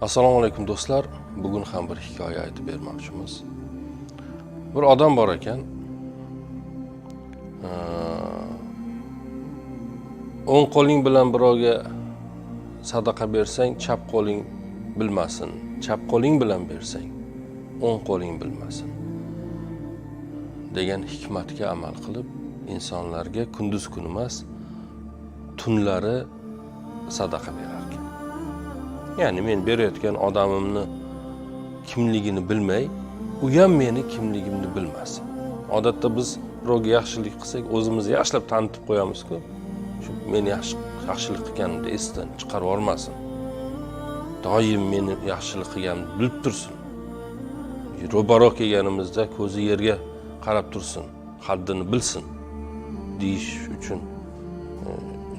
assalomu alaykum do'stlar. Bugun ham bir hikoya aytib bermoqchimiz. Bir odam bor ekan. O'ng qo'ling bilan birovga sadaqa bersang chap qo'ling bilmasin. Chap qo'ling bilan bersang o'ng qo'ling bilmasin. degan hikmatga amal qilib insonlarga kunduz kun emas tunlari sadaqa beradi. Ya'ni men berayotgan odamimni kimligini bilmay u ham meni kimligimni bilmasin. Odatda biz birovga yaxshilik qilsak o'zimizni yaxshilab tanitib qo'yamizku. Shu men yaxshi yaxshilik qilganimni esdan chiqarib yubormasin doim meni yaxshilik qilganimni bilib tursin. Ro'baro kelganimizda ko'zi yerga qarab tursin haddini bilsin deyish uchun e,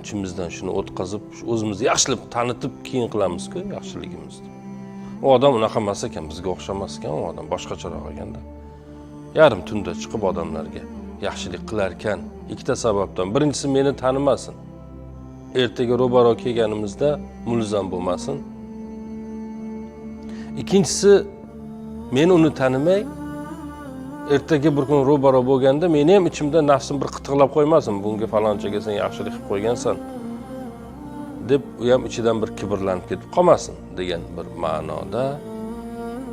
ichimizdan shuni o'tkazib o'zimizni yaxshilab tanitib keyin qilamizku yaxshiligimizni u odam unaqa emas ekan bizga o'xshamas ekan u odam boshqacharoq ekanda yarim tunda chiqib odamlarga yaxshilik qilar ekan ikkita sababdan. Birinchisi meni tanimasin. Ertaga ro'baro kelganimizda mulzam bo'lmasin. İkkinchisi men uni tanimay ertaga bir kun ro'baro bo'lganda meni ham ichimda nafsim bir qitiqlab qo'ymasin bunga falonchaga sen yaxshilik qilib qo'ygansan deb u ham ichidan bir kibrlanib ketib qolmasin degan bir ma'noda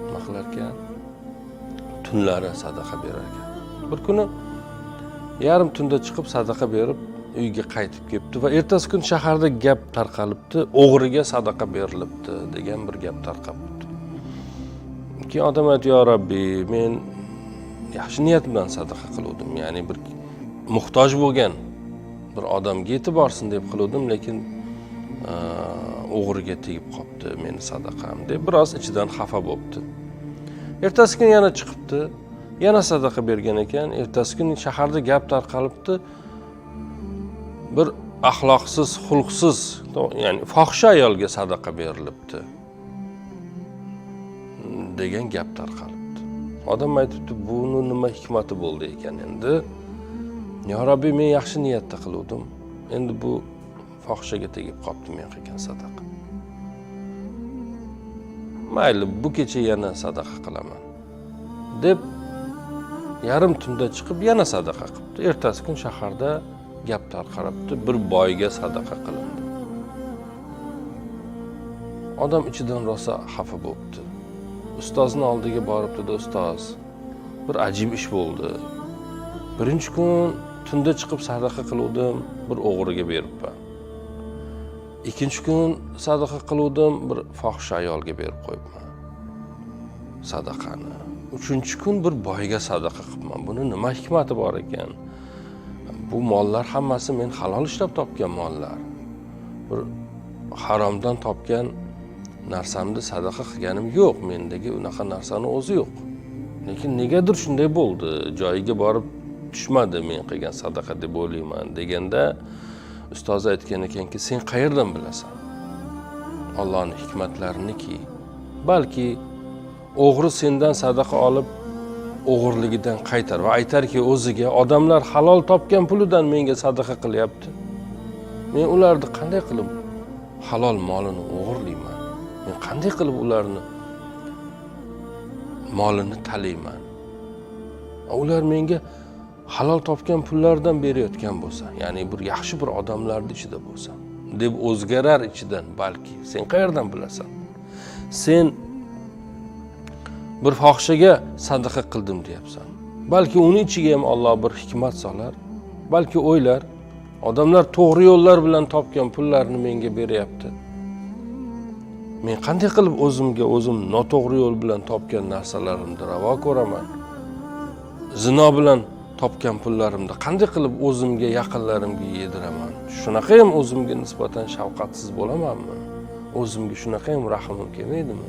nima qilar ekan tunlari sadaqa berar ekan bir kuni yarim tunda chiqib sadaqa berib uyga qaytib kelibdi va ertasi kuni shaharda gap tarqalibdi o'g'riga sadaqa berilibdi degan bir gap tarqalibdi. Keyin odam aytdi yo robbiy men yaxshi niyat bilan sadaqa qiluvdim ya'ni bir muhtoj bo'lgan bir odamga yetib borsin deb qiluvdim lekin o'g'riga tegib qolibdi meni sadaqam deb. Biroz ichidan xafa bo'libdi ertasi kuni yana chiqibdi yana sadaqa bergan ekan. Ertasi kuni shaharda gap tarqalibdi. Bir axloqsiz xulqsiz ya'ni fohisha ayolga sadaqa berilibdi degan gap tarqalibdi odam aytibdi buni nima hikmati bo'ldi ekan endi? Yo robbiy men yaxshi niyatda qiluvdim. Endi bu fohishaga tegib qolibdi men qilgan sadaqa. Mayli bu kecha yana sadaqa qilaman deb yarim tunda chiqib yana sadaqa qilibdi. Ertasi kun shaharda gap tarqalibdi bir boyga sadaqa qilindi. Odam ichidan rosa xafa bo'libdi. Ustozni oldiga boribdida ustoz. Bir ajib ish bo'ldi. Birinchi kun tunda chiqib sadaqa qiluvdim bir o'g'riga beribman. Ikkinchi kun sadaqa qiluvdim bir fohisha ayolga berib qo'yibman. Sadaqani. Uchinchi kun bir boyga sadaqa qilibman. Buni nima hikmati bor ekan? Bu mollar hammasi men halol ishlab topgan mollar. Bir haromdan topgan narsamni sadaqa qilganim yo'q mendagi unaqa narsani o'zi yo'q. Lekin negadir shunday bo'ldi joyiga borib tushmadi men qilgan sadaqa deb o'ylayman deganda ustoz aytgan ekanki sen qayerdan bilasan? Ollohni hikmatlariniki balki o'g'ri sendan sadaqa olib o'g'irligidan qaytar va aytarki o'ziga odamlar halol topgan pulidan menga sadaqa qilyapti. Men ularni qanday qilib halol molini o'g'irlayman? Men qanday qilib ularni molini talayman? Ular menga halol topgan pullardan berayotgan bo'lsa ya'ni bir yaxshi bir odamlarni ichida bo'lsa deb o'zgarar ichidan balki sen qayerdan bilasan? Sen bir fohishaga sadaqa qildim deyapsan. Balki uni ichiga ham olloh bir hikmat solar balki o'ylar. Odamlar to'g'ri yo'llar bilan topgan pullarni menga beryapti. Men qanday qilib o'zimga o'zim noto'g'ri yo'l bilan topgan narsalarimni ravo ko'raman? Zino bilan topgan pullarimni qanday qilib o'zimga yaqinlarimga yediraman? Shunaqa ham o'zimga nisbatan shafqatsiz bo'lamanmi? O'zimga shunaqa ham rahmim kelmaydimi?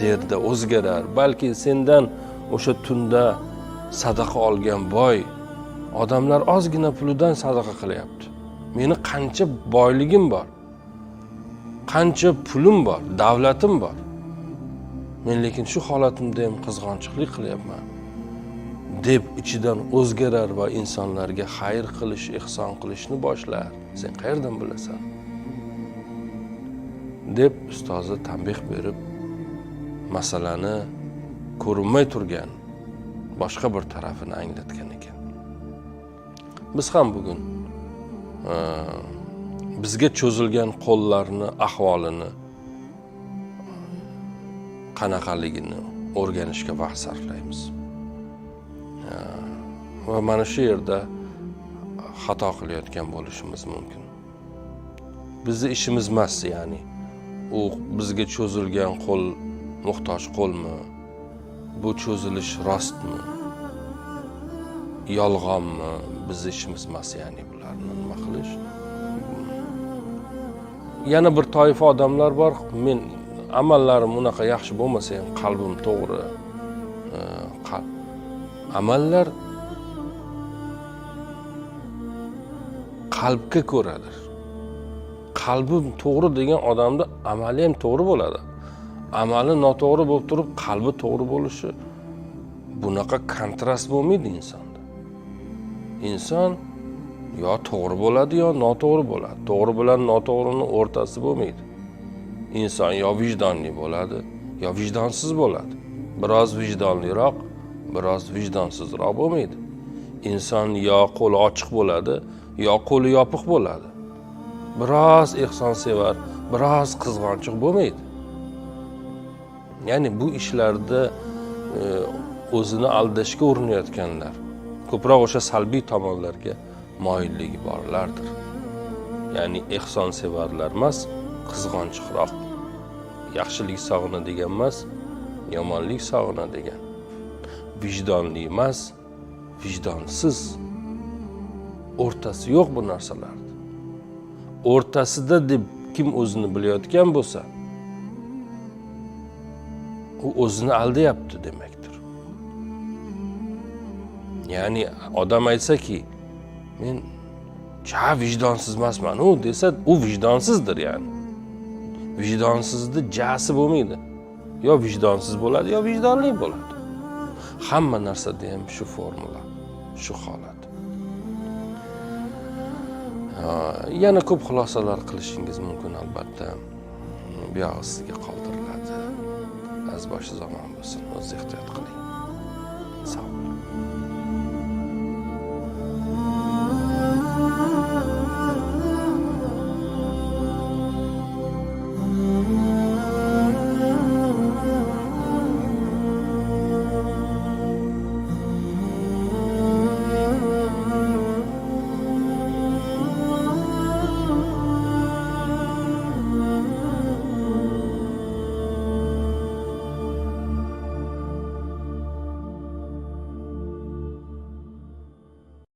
Derdi o'zgarar balki sendan o'sha tunda sadaqa olgan boy odamlar ozgina pulidan sadaqa qilyapti. Meni qancha boyligim bor. Qancha pulim bor davlatim bor. Men lekin shu holatimda ham qizg'onchiqlik qilyapman. Deb ichidan o'zgarar va insonlarga xayr qilish ehson qilishni boshlar. Sen qayerdan bilasan? Deb ustozi tanbeh berib masalani ko'rinmay turgan boshqa bir tarafini anglatgan ekan. Biz ham bugun bizga cho'zilgan qo'llarni ahvolini qanaqaligini o'rganishga vaqt sarflaymiz. Va mana shu yerda xato qilayotgan bo'lishimiz mumkin. Bizni ishimiz emas ya'ni u bizga cho'zilgan qo'l muhtoj qo'lmi? Bu cho'zilish rostmi? Yolg'onmi? Bizni ishimiz emas ya'ni bularni nima qilish? Yana bir toifa odamlar bor. Men amallarim unaqa yaxshi bo'lmasa ham qalbim to'g'ri e, amallar qalbga ko'radir qalbim to'g'ri degan odamni amali ham to'g'ri bo'ladi. Amali noto'g'ri bo'lib turib qalbi to'g'ri bo'lishi bunaqa kontrast bo'lmaydi insonda. Inson yo to'g'ri bo'ladi yo noto'g'ri bo'ladi. To'g'ri bilan noto'g'rini o'rtasi bo'lmaydi. Inson yo vijdonli bo'ladi yo vijdonsiz bo'ladi. Biroz vijdonliroq biroz vijdonsizroq bo'lmaydi. Inson yo qo'li ochiq bo'ladi yo qo'li yopiq bo'ladi. Biroz ehsonsevar biroz qizg'onchiq bo'lmaydi. Ya'ni bu ishlarda e, o'zini aldashga urinayotganlar ko'proq o'sha salbiy tomonlarga moyilligi borlardir ya'ni ehsonsevarlar emas qizg'onchiqroq yaxshilik sog'inadigan emas yomonlik sog'inadigan vijdonli emas vijdonsiz o'rtasi yo'q bu narsalarni o'rtasida deb kim o'zini bilayotgan bo'lsa u o'zini aldayapti demakdir ya'ni odam aytsaki men ja vijdonsiz emasman. U desa u vijdonsizdir ya'ni. Vijdonsizni jasi bo'lmaydi. Yo vijdonsiz bo'ladi yo vijdonli bo'ladi. Hamma narsada ham shu formula shu holat. Ha, yana ko'p xulosalar qilishingiz mumkin albatta. Buyog'i sizga qoldiriladi. Azboshi zamon bo'lsin. O'zingiz ehtiyot qiling. Sog' bo'ling.